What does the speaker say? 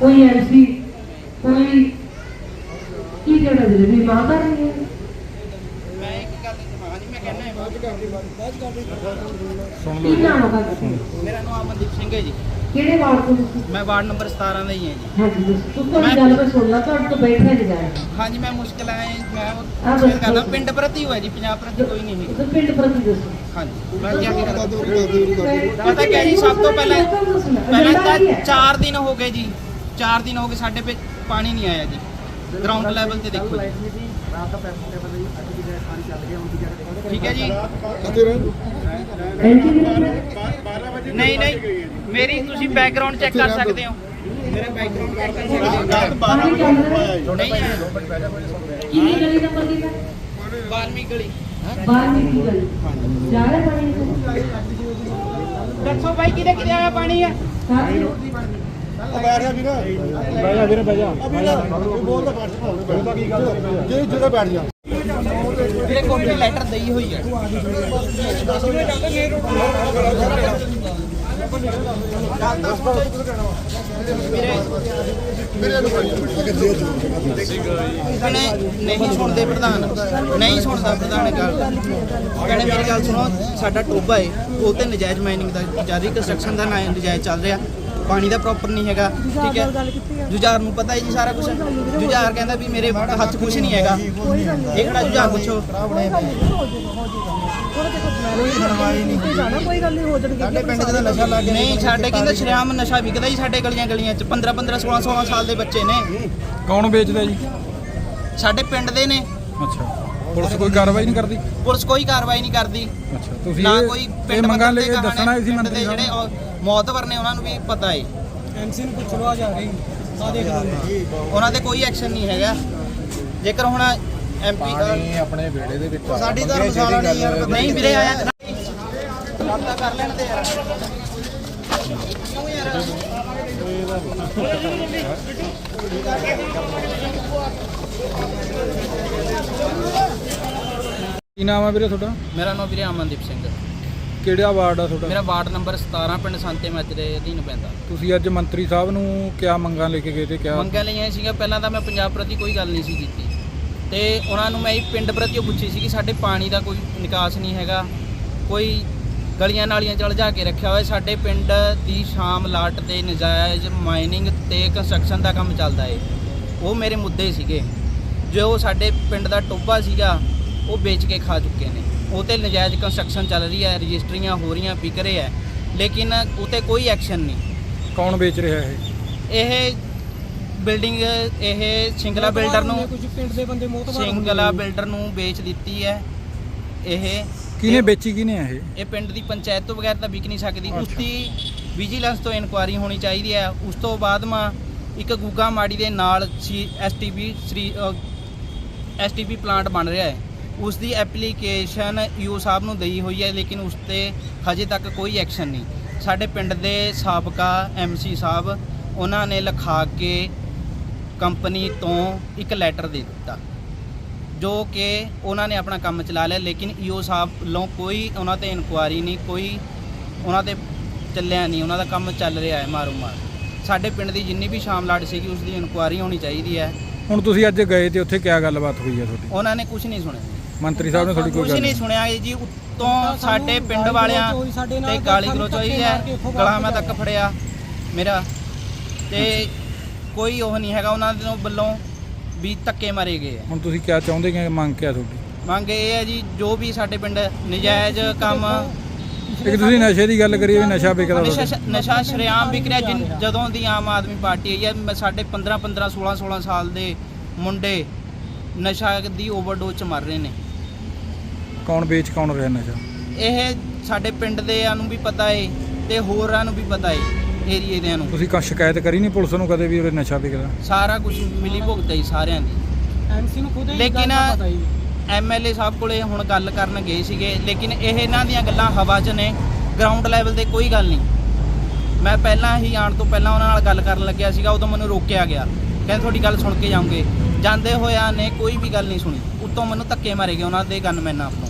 ਕੋਈ ਐਮਸੀ ਕੋਈ ਕੀ ਕਹਿਣਾ ਜੀ ਵੀ ਮਾਂ ਕਰ ਰਹੀ ਹੈ। ਮੈਂ ਇੱਕ ਗੱਲ ਹਾਂਜੀ ਮੈਂ ਕਹਿਣਾ ਹੈ। ਸੁਣ ਕੀ ਨਾਮ ਹੋਗਾ ਮੇਰਾ ਨਾਮ ਅਮਨਦੀਪ ਸਿੰਘ ਹੈ ਜੀ। ਕਿਹੜੇ ਵਾਰਡ ਤੋਂ ਤੁਸੀਂ? ਮੈਂ ਵਾਰਡ ਨੰਬਰ 17 ਦਾ ਹੀ ਹਾਂ ਜੀ। ਹਾਂਜੀ ਦੱਸੋ। ਤੂੰ ਤੁਹਾਡੀ ਗੱਲ ਮੈਂ ਸੁਣ ਲਾ ਤੁਹਾਡੇ ਤੋਂ ਬੈਠਿਆ ਨਹੀਂ ਜਾ ਹਾਂਜੀ ਮੈਂ ਮੁਸ਼ਕਿਲ ਆਏ ਮੈਂ ਉਹ ਕਰਦਾ। ਪਿੰਡ ਪ੍ਰਤੀ ਹੋਇਆ ਜੀ ਪੰਜਾਬ ਪ੍ਰਤੀ ਕੋਈ ਨਹੀਂ ਹੈ ਤੁਸੀਂ ਪਿੰਡ ਪ੍ਰਤੀ ਦੱਸੋ। ਹਾਂਜੀ ਮੈਂ ਕੀ ਕਰਦਾ ਪਤਾ ਕਿਆ ਜੀ, ਸਭ ਤੋਂ ਪਹਿਲਾਂ- ਪਹਿਲਾਂ ਕੀ ਤਾਂ ਹੈ? 4 ਦਿਨ ਹੋ ਗਏ ਜੀ। 4 ਦਿਨ ਹੋ ਗਏ ਸਾਡੇ ਪੇ ਪਾਣੀ ਨਹੀਂ ਆਇਆ ਜੀ। ਗਰਾਊਂਡ ਲੈਵਲ ਤੇ ਦੇਖੋ ਜੀ। ਠੀਕ ਹੈ ਜੀ। ਨਹੀਂ ਨਹੀਂ। ਮੇਰੀ ਤੁਸੀਂ ਬੈਕਗ੍ਰਾਉਂਡ ਚੈੱਕ ਕਰ ਸਕਦੇ ਹੋ। ਮੇਰਾ ਬੈਕਗ੍ਰਾਉਂਡ ਚੈੱਕ ਕਰ ਸਕਦੇ ਹੋ ਨਹੀਂ ਆਇਆ ਕਿੰਨੀ ਗਲੀ। ਦੀ ਹੈ ਬਾਲਮੀ ਗਲੀ। ਬਾਹਰ ਨਿਕਲੀ ਗਲੀ ਜਾ ਰਿਹਾ ਪਾਣੀ ਦੱਸੋ ਬਾਈ ਕਿਹਦੇ ਕਿਹਦੇ ਆਇਆ ਪਾਣੀ ਹੈ ਸਾਰੇ ਬਹਿ ਜਾ ਵੀਰੇ ਬਹਿ ਜਾ ਜੇ ਜੁਦਾ ਬੈਠ ਜਾ ਮੇਰੇ ਕੋਲ ਲੈਟਰ ਦਈ ਹੋਈ ਹੈ ਨਹੀਂ ਸੁਣਦੇ ਪ੍ਰਧਾਨ। ਨਹੀਂ ਸੁਣਦਾ ਪ੍ਰਧਾਨ ਗੱਲ। ਕਹਿੰਦੇ, ਮੇਰੀ ਗੱਲ ਸੁਣੋ, ਸਾਡਾ ਟੋਬਾ ਏ। ਉਹ ਤੇ ਨਜਾਇਜ਼ ਮਾਈਨਿੰਗ ਦਾ, ਜਾਰੀ ਕੰਸਟਰਕਸ਼ਨ ਦਾ ਨਾ ਨਜਾਇਜ਼ ਚੱਲ ਰਿਹਾ। ਪਾਣੀ ਦਾ ਪ੍ਰੋਪਰ ਨਹੀਂ ਹੈਗਾ ਠੀਕ ਹੈ? ਜੁਝਾਰ ਨੂੰ ਪਤਾ ਹੈ ਜੀ ਸਾਰਾ ਕੁਝ ਜੁਝਾਰ ਕਹਿੰਦਾ ਵੀ ਮੇਰੇ ਹੱਥ ਕੁਝ ਨਹੀਂ ਹੈਗਾ। ਇਹ ਕਿਹੜਾ ਜੁਝਾਰ ਪੁੱਛੋ? ਕੋਈ ਗੱਲ ਨਹੀਂ ਸਾਡੇ ਪਿੰਡ 'ਚ ਤਾਂ ਨਸ਼ਾ ਲੱਗ ਗਿਆ। ਨਹੀਂ ਸਾਡੇ ਕਹਿੰਦੇ ਸ਼ਰਿਆਮ ਨਸ਼ਾ ਵਿਕਦਾ ਹੀ ਸਾਡੇ ਗਲੀਆਂ ਗਲੀਆਂ 'ਚ। 15 15 16 16 ਸਾਲ ਦੇ ਬੱਚੇ ਨੇ। ਕੌਣ ਵੇਚਦਾ ਜੀ? ਸਾਡੇ ਪਿੰਡ ਦੇ ਨੇ। ਅੱਛਾ। ਪੁਲਿਸ ਕੋਈ ਕਾਰਵਾਈ ਨਹੀਂ ਕਰਦੀ? ਪੁਲਿਸ ਕੋਈ ਕਾਰਵਾਈ ਨਹੀਂ ਕਰਦੀ। ਅੱਛਾ ਤੁਸੀਂ ਨਾ ਕੋਈ ਪਿੰਡ ਮੰਗਾਂ ਲੈ ਕੇ ਦੱਸਣਾ ਸੀ ਮੰਤਰੀ ਜਿਹੜੇ ਮੌਤਵਰ ਨੇ ਉਹਨਾਂ ਨੂੰ ਵੀ ਪਤਾ ਏ। ਐਮਸੀ ਨੂੰ ਪੁੱਛ ਲਓ ਆ ਜਾ ਰਹੀ ਆ ਦੇਖ ਲਓ। ਉਹਨਾਂ ਤੇ ਕੋਈ ਐਕਸ਼ਨ ਨਹੀਂ ਹੈਗਾ। ਜੇਕਰ ਹੁਣ ਐਮਪੀ ਆਪਣੇ ਵਿਹੜੇ ਦੇ ਵਿੱਚ ਸਾਡੀ ਧਰਮਸ਼ਾਲਾ ਨਹੀਂ ਯਾਰ ਨਹੀਂ ਵੀਰੇ ਆਇਆ ਗੱਲ ਤਾਂ ਕਰ ਲੈਣ ਦੇ ਯਾਰ। ਕਿਉਂ ਯਾਰ ਕੀ ਨਾਮ ਹੈ ਵੀਰੇ ਤੁਹਾਡਾ? ਮੇਰਾ ਨਾਮ ਵੀਰੇ ਅਮਨਦੀਪ ਸਿੰਘ। ਕਿਹੜਾ ਵਾਰਡ ਆ ਤੁਹਾਡਾ? ਮੇਰਾ ਵਾਰਡ ਨੰਬਰ 17 ਪਿੰਡ ਸੰਤੇ ਮੱਚ ਦੇ ਅਧੀਨ ਪੈਂਦਾ। ਤੁਸੀਂ ਅੱਜ ਮੰਤਰੀ ਸਾਹਿਬ ਨੂੰ ਕਿਆ ਮੰਗਾਂ ਲੈ ਕੇ ਗਏ ਤੇ ਕਿਆ ਮੰਗਾਂ ਲਈਆਂ ਸੀਗਾ ਪਹਿਲਾਂ ਤਾਂ ਮੈਂ ਪੰਜਾਬ ਪ੍ਰਤੀ ਕੋਈ ਗੱਲ ਨਹੀਂ ਸੀ ਕੀਤੀ। ਤੇ ਉਹਨਾਂ ਨੂੰ ਮੈਂ ਇਹ ਪਿੰਡ ਪ੍ਰਤੀ ਉਹ ਪੁੱਛੀ ਸੀ ਕਿ ਸਾਡੇ ਪਾਣੀ ਦਾ ਕੋਈ ਨਿਕਾਸ ਨਹੀਂ ਹੈਗਾ। ਕੋਈ ਗਲੀਆਂ ਨਾਲੀਆਂ ਚਲ ਜਾ ਕੇ ਰੱਖਿਆ ਹੋਇਆ। ਸਾਡੇ ਪਿੰਡ ਦੀ ਸ਼ਾਮ ਲਾਟ ਤੇ ਨਜਾਇਜ਼ ਮਾਈਨਿੰਗ ਤੇ ਕੰਸਟਰਕਸ਼ਨ ਦਾ ਕੰਮ ਚੱਲਦਾ ਏ। ਉਹ ਮੇਰੇ ਮੁੱਦੇ ਸੀਗੇ। ਜੋ ਸਾਡੇ ਪਿੰਡ ਦਾ ਟੋਬਾ ਸੀਗਾ ਉਹ ਵੇਚ ਕੇ ਖਾ ਚੁੱਕੇ ਨੇ। ਉਹ ਤੇ ਨਜਾਇਜ਼ ਕੰਸਟਰਕਸ਼ਨ ਚੱਲ ਰਹੀ ਹੈ ਰਜਿਸਟਰੀਆਂ ਹੋ ਰਹੀਆਂ ਵਿਕ ਰਹੇ ਹੈ ਲੇਕਿਨ ਉਤੇ ਕੋਈ ਐਕਸ਼ਨ ਨਹੀਂ। ਕੌਣ ਵੇਚ ਰਿਹਾ ਇਹ? ਇਹ ਬਿਲਡਿੰਗ ਇਹ ਸਿੰਗਲਾ ਬਿਲਡਰ ਨੂੰ ਕੁਝ ਪਿੰਡ ਦੇ ਬੰਦੇ ਮੋਤ ਸਿੰਗਲਾ ਬਿਲਡਰ ਨੂੰ ਵੇਚ ਦਿੱਤੀ ਹੈ ਇਹ ਕਿਹਨੇ ਵੇਚੀ ਕਿਹਨੇ ਆ ਇਹ? ਇਹ ਪਿੰਡ ਦੀ ਪੰਚਾਇਤ ਤੋਂ ਬਗੈਰ ਤਾਂ ਵਿਕ ਨਹੀਂ ਸਕਦੀ। ਉਸ ਦੀ ਵਿਜੀਲੈਂਸ ਤੋਂ ਇਨਕੁਆਰੀ ਹੋਣੀ ਚਾਹੀਦੀ ਹੈ। ਉਸ ਤੋਂ ਬਾਅਦ ਮਾ ਇੱਕ ਗੁੱਗਾ ਮਾੜੀ ਦੇ ਨਾਲ ਸੀ ਐਸਟੀਬੀ ਸ੍ਰੀ ਐਸਟੀਬੀ ਪਲਾਂਟ ਬਣ ਰਿਹਾ ਹੈ। ਉਸ ਦੀ ਐਪਲੀਕੇਸ਼ਨ ਯੂ ਸਾਹਿਬ ਨੂੰ ਦਈ ਹੋਈ ਹੈ ਲੇਕਿਨ ਉਸ ਤੇ ਹਜੇ ਤੱਕ ਕੋਈ ਐਕਸ਼ਨ ਨਹੀਂ। ਸਾਡੇ ਪਿੰਡ ਦੇ ਸਾਬਕਾ ਐਮਸੀ ਸਾਹਿਬ ਉਹਨਾਂ ਨੇ ਲਿਖਾ ਕੇ ਕੰਪਨੀ ਤੋਂ ਇੱਕ ਲੈਟਰ ਦੇ ਦਿੱਤਾ ਜੋ ਕਿ ਉਹਨਾਂ ਨੇ ਆਪਣਾ ਕੰਮ ਚਲਾ ਲਿਆ ਲੇਕਿਨ ਈਓ ਸਾਹਿਬ ਵੱਲੋਂ ਕੋਈ ਉਹਨਾਂ ਤੇ ਇਨਕੁਆਰੀ ਨਹੀਂ ਕੋਈ ਉਹਨਾਂ ਤੇ ਚੱਲਿਆ ਨਹੀਂ ਉਹਨਾਂ ਦਾ ਕੰਮ ਚੱਲ ਰਿਹਾ ਹੈ ਮਾਰੋ ਮਾਰ ਸਾਡੇ ਪਿੰਡ ਦੀ ਜਿੰਨੀ ਵੀ ਸ਼ਾਮਲਾਟ ਸੀਗੀ ਉਸ ਦੀ ਇਨਕੁਆਰੀ ਹੋਣੀ ਚਾਹੀਦੀ ਹੈ। ਹੁਣ ਤੁਸੀਂ ਅੱਜ ਗਏ ਤੇ ਉੱਥੇ ਕਿਆ ਗੱਲਬਾਤ ਹੋਈ ਹੈ ਤੁਹਾਡੀ? ਉਹਨਾਂ ਨੇ ਕੁਝ ਨਹੀਂ ਸੁਣਿਆ। ਮੰਤਰੀ ਸਾਹਿਬ ਨੇ ਤੁਹਾਡੀ ਕੋਈ ਕੁਝ ਗੱਲ ਨਹੀਂ ਸੁਣਿਆ ਜੀ ਉੱਤੋਂ ਸਾਡੇ ਪਿੰਡ ਵਾਲਿਆਂ ਤੇ ਗਾਲੀ ਗਲੋਚ ਹੋਈ ਹੈ ਗਲਾ ਮੈਂ ਤੱਕ ਫੜਿਆ ਮੇਰਾ। ਤੇ ਕੋਈ ਉਹ ਨਹੀਂ ਹੈਗਾ ਉਹਨਾਂ ਦੇ ਵੱਲੋਂ ਵੀ ਧੱਕੇ ਮਾਰੇ ਗਏ ਹੁਣ ਤੁਸੀਂ ਕਿਆ ਚਾਹੁੰਦੇ ਕਿ ਮੰਗ ਕਿਆ ਤੁਹਾਡੀ? ਮੰਗ ਇਹ ਹੈ ਜੀ ਜੋ ਵੀ ਸਾਡੇ ਪਿੰਡ ਨਜਾਇਜ਼ ਕੰਮ ਇੱਕ ਤੁਸੀਂ ਨਸ਼ੇ ਦੀ ਗੱਲ ਕਰੀ ਵੀ ਨਸ਼ਾ ਵਿਕਦਾ ਨਸ਼ਾ ਸ਼ਰੇਆਮ ਵਿਕ ਰਿਹਾ ਜਦੋਂ ਦੀ ਆਮ ਆਦਮੀ ਪਾਰਟੀ ਆਈ ਹੈ ਮੈਂ ਸਾਡੇ 15 15 16 16 ਸਾਲ ਦੇ ਮੁੰਡੇ ਨਸ਼ਾ ਦੀ ਓਵਰਡੋਜ਼ ਚ ਮਰ ਰਹੇ ਨੇ। ਕੌਣ ਵੇਚ ਕੌਣ ਰਿਹਾ ਨਸ਼ਾ? ਇਹ ਸਾਡੇ ਪਿੰਡ ਦੇ ਨੂੰ ਵੀ ਪਤਾ ਏ ਤੇ ਹੋਰਾਂ ਨੂੰ ਵੀ ਪਤਾ ਏ ਏਰੀਏ ਦੇ ਨੂੰ। ਤੁਸੀਂ ਕਾ ਸ਼ਿਕਾਇਤ ਕਰੀ ਨਹੀਂ ਪੁਲਿਸ ਨੂੰ ਕਦੇ ਵੀ ਉਰੇ ਨਸ਼ਾ ਵਿਕਦਾ ਸਾਰਾ ਕੁਝ ਮਿਲੀ ਭੁਗਤਾ ਹੀ ਸਾਰਿਆਂ ਦੀ। ਐਮਸੀ ਨੂੰ ਖੁਦ ਹੀ ਲੇਕਿਨ- ਗੱਲ ਦਾ ਪਤਾ ਹੀ ਐਮਐਲਏ ਸਾਹਿਬ ਕੋਲੇ ਹੁਣ ਗੱਲ ਕਰਨ ਗਏ ਸੀਗੇ ਲੇਕਿਨ ਇਹ ਇਹਨਾਂ ਦੀਆਂ ਗੱਲਾਂ ਹਵਾ 'ਚ ਨੇ ਗਰਾਊਂਡ ਲੈਵਲ ਤੇ ਕੋਈ ਗੱਲ ਨਹੀਂ। ਮੈਂ ਪਹਿਲਾਂ ਹੀ ਆਉਣ ਤੋਂ ਪਹਿਲਾਂ ਉਹਨਾਂ ਨਾਲ ਗੱਲ ਕਰਨ ਲੱਗਿਆ ਸੀਗਾ ਉਦੋਂ ਮੈਨੂੰ ਰੋਕਿਆ ਗਿਆ। ਕਹਿੰਦੇ ਤੁਹਾਡੀ ਗੱਲ ਸੁਣ ਕੇ ਜਾਉਂਗੇ ਜਾਂਦੇ ਹੋਇਆਂ ਨੇ ਕੋਈ ਵੀ ਗੱਲ ਨਹੀਂ ਸੁਣੀ। ਉੱਤੋਂ ਮੈਨੂੰ ਧੱਕੇ ਮਾਰੇ ਗਏ ਉਹਨਾਂ ਦੇ ਗਨਮੈਨਾਂ ਵੱਲੋਂ।